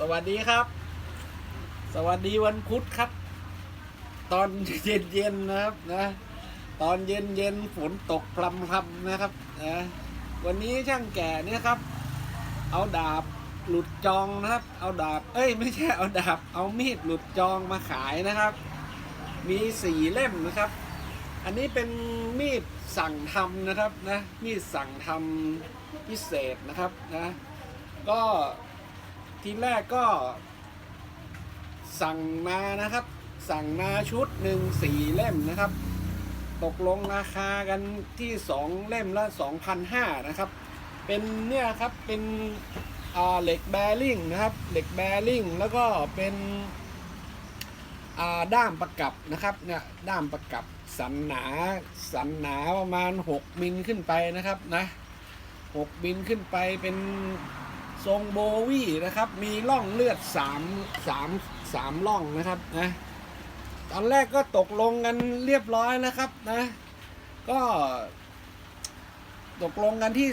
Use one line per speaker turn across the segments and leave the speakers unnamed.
สวัสดีครับ สวัสดีวันพุธครับ ตอนเย็นเย็นนะครับนะ ตอนเย็นเย็นฝนตกพรำพรำนะครับนะวันนี้ช่างแก่เนี่ยครับ เอาดาบหลุดจองนะครับ เอาดาบ เอ้ย ไม่ใช่เอาดาบ เอามีดหลุดจองมาขายนะครับ มีสี่เล่มนะครับ อันนี้เป็นมีดสั่งทำนะครับนะ มีดสั่งทำพิเศษนะครับนะ ก็ ทีแรกก็ สั่งมานะครับ สั่งมาชุดหนึ่งสี่เล่มนะครับ ตกลงราคากันที่สองเล่มละ2,500นะครับ เป็นเนี่ยครับเป็นเหล็กแบริ่งนะครับ เหล็กแบริ่งแล้วก็เป็นด้ามประกับนะครับเนี่ยด้ามประกับสันหนาสันหนาประมาณ 6 มิลขึ้นไปนะครับนะ 6 มิลขึ้นไปเป็น ทรงโบวี่นะครับ มีร่องเลือด3 3 3ร่องนะครับนะตอนแรกก็ตกลงกันเรียบร้อยแล้วครับนะ ก็ตกลงกันที่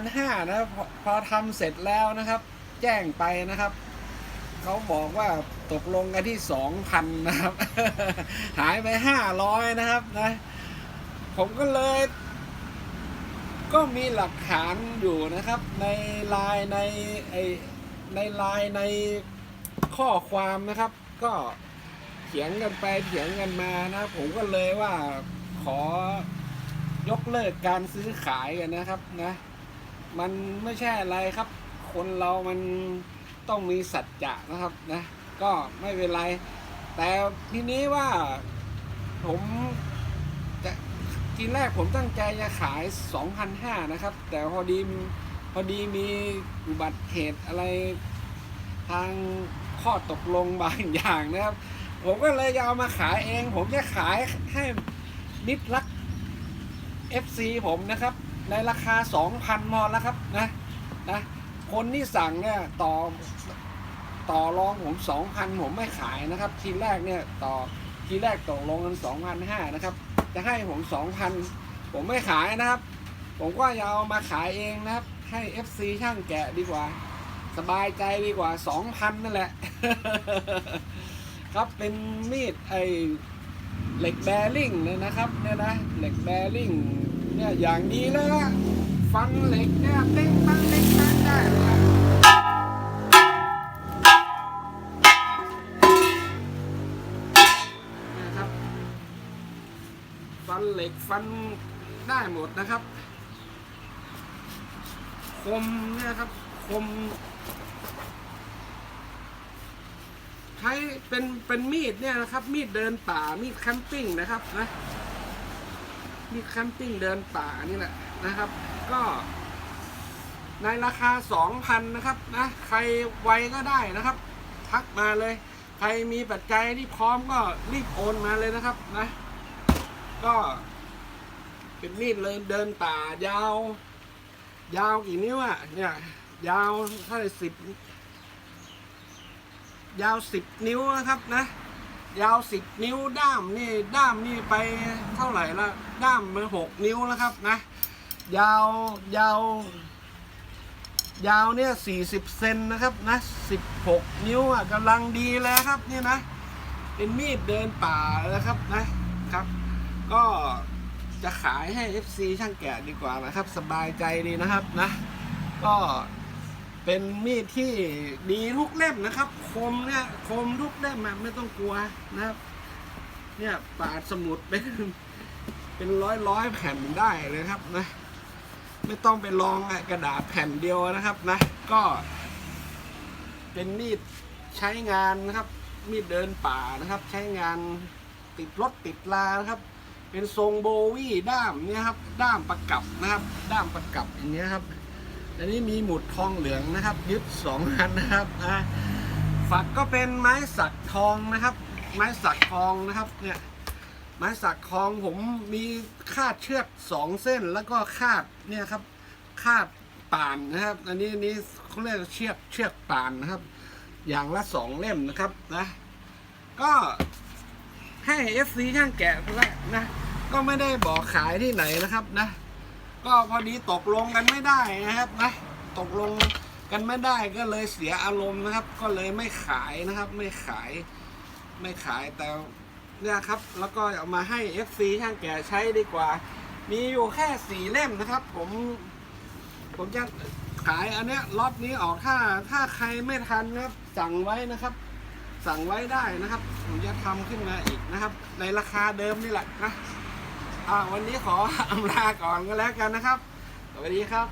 2,500นะพอพอทำเสร็จแล้วนะครับ แจ้งไปนะครับ เขาบอกว่าตกลงกันที่ 2,000 นะครับ หายไป 500 นะครับนะ ผมก็เลย ก็มีหลักฐานอยู่นะครับ ในไลน์ในไอในไลน์ในข้อความนะครับ ก็เถียงกันไปเถียงกันมานะผมก็เลยว่าขอยกเลิกการซื้อขายกันนะครับนะ มันไม่ใช่อะไรครับ คนเรามันต้องมีสัจจะนะครับนะ ก็ไม่เป็นไร แต่ทีนี้ว่าผม ทีแรกผมตั้งใจจะขาย 2,500 นะครับ แต่พอดีพอดีมีอุบัติเหตุอะไรทางข้อตกลงบางอย่างนะครับ ผมก็เลยจะเอามาขายเอง ผมจะขายให้มิตรรัก FC ผมนะครับ ในราคา 2,000พอแล้วครับนะนะคนที่สั่งเนี่ยต่อต่อรองผม2,000 ผมไม่ขายนะครับ ทีแรกเนี่ยต่อทีแรกตกลงกัน2,500 นะครับ จะให้ผม2,000ผมไม่ขายนะครับ ผมก็จะเอามาขายเองนะครับ ให้ FC ช่างแกะดีกว่า สบายใจดีกว่า2,000นั่นแหละ ครับเป็นมีดไอเหล็กแบริ่งเลยนะครับเนี่ยนะเหล็กแบริ่งเนี่ยอย่างดีเลยนะฟันเหล็กเนี่ยเต้งปังเต้งปังได้เลย ฟันเหล็กฟันได้หมดนะครับ คมเนี่ยครับ คม ใช้เป็นเป็นมีดเนี่ยนะครับ มีดเดินป่ามีดแคมปิ้งนะครับนะมีดแคมปิ้งเดินป่านี่แหละนะครับ ก็ในราคา 2,000 นะครับนะใครไวก็ได้นะครับ ทักมาเลย ใครมีปัจจัยที่พร้อมก็รีบโอนมาเลยนะครับนะ ก็ เป็นมีดเลยเดินป่ายาว ยาวกี่นิ้วอะเนี่ย ยาวเท่าไหร่สิบยาวสิบนิ้วนะครับนะ ยาวสิบนิ้วด้ามนี่ด้ามนี่ไปเท่าไหร่ละด้ามมันหกนิ้วแล้วครับนะ ยาวยาวยาวเนี่ยสี่สิบเซนนะครับนะสิบหกนิ้วอะกำลังดีเลยครับนี่นะ เป็นมีดเดินป่านะครับนะครับ ก็จะขายให้ FC ช่างแกะดีกว่านะครับ สบายใจดีนะครับนะ ก็เป็นมีดที่ดีทุกเล่มนะครับ คมเนี่ยคมทุกเล่มอะไม่ต้องกลัวนะครับ เนี่ยปาดสมุดเป็นเป็นร้อยร้อยแผ่นได้เลยครับนะ ไม่ต้องไปลองกระดาษแผ่นเดียวนะครับนะ ก็เป็นมีดใช้งานนะครับ มีดเดินป่านะครับ ใช้งานติดรถติดลานะครับ เป็นทรงโบวี่ด้ามเนี่ยครับ ด้ามประกับนะครับ ด้ามประกับอย่างเงี้ยครับ อันนี้มีหมุดทองเหลืองนะครับ ยึดสองอันนะครับนะฝักก็เป็นไม้สักทองนะครับ ไม้สักทองนะครับเนี่ยไม้สักทองผมมีคาดเชือกสองเส้นแล้วก็คาดเนี่ยครับคาดป่านนะครับ อันนี้นนี้เขาเรียกเชือกเชือกป่านนะครับ อย่างละสองเล่มนะครับนะ ก็ ให้ FC ช่างแกะแล้วนะ ก็ไม่ได้บอกขายที่ไหนนะครับนะ ก็พอดีตกลงกันไม่ได้นะครับนะ ตกลงกันไม่ได้ก็เลยเสียอารมณ์นะครับ ก็เลยไม่ขายนะครับ ไม่ขายไม่ขายแต่เนี่ยครับ แล้วก็เอามาให้ FC ช่างแก่ใช้ดีกว่า มีอยู่แค่สี่เล่มนะครับ ผม ผมจะขายอันเนี้ยล็อตนี้ออกถ้าถ้าใครไม่ทันนะครับ สั่งไว้นะครับ สั่งไว้ได้นะครับ ผมจะทำขึ้นมาอีกนะครับ ในราคาเดิมนี่แหละนะอ่าวันนี้ขออำลาก่อนก็แล้วกันนะครับ สวัสดีครับ